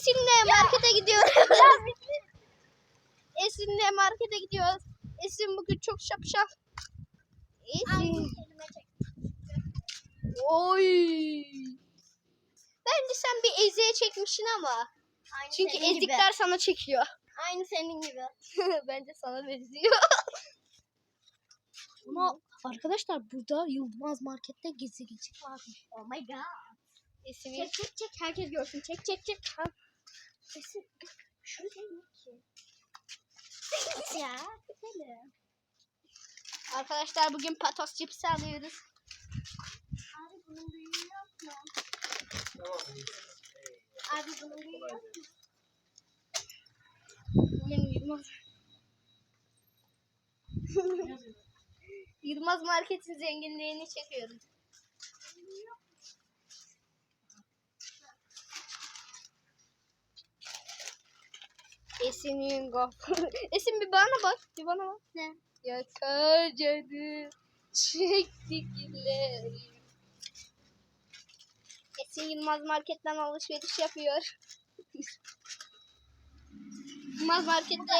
Esin'le markete gidiyoruz. Esin'le markete gidiyoruz. Esin bugün çok şapşal. Esin. Oy. Bence sen bir eziğe çekmişsin ama. Aynı Çünkü senin gibi. ezikler sana çekiyor. Aynı senin gibi. Bence sana benziyor. Ama arkadaşlar burada Yılmaz Market'te gizli gizli varmış. Oh my god. Esin'i Çek çek çek herkes görsün. Çek çek çek. Ha. Kesin. Şurada yok ki. ya. Gidelim. Arkadaşlar bugün patos cipsi alıyoruz. Abi bunun büyüğü yok mu? Abi bunun büyüğü yok mu? Benim Yılmaz. Yılmaz Market'in zenginliğini çekiyorum. Esin'in kapı. Esin bir bana bak. Bir bana bak. Ne? Yakar canı çektik ileri. Esin Yılmaz Market'ten alışveriş yapıyor. Yılmaz Market'te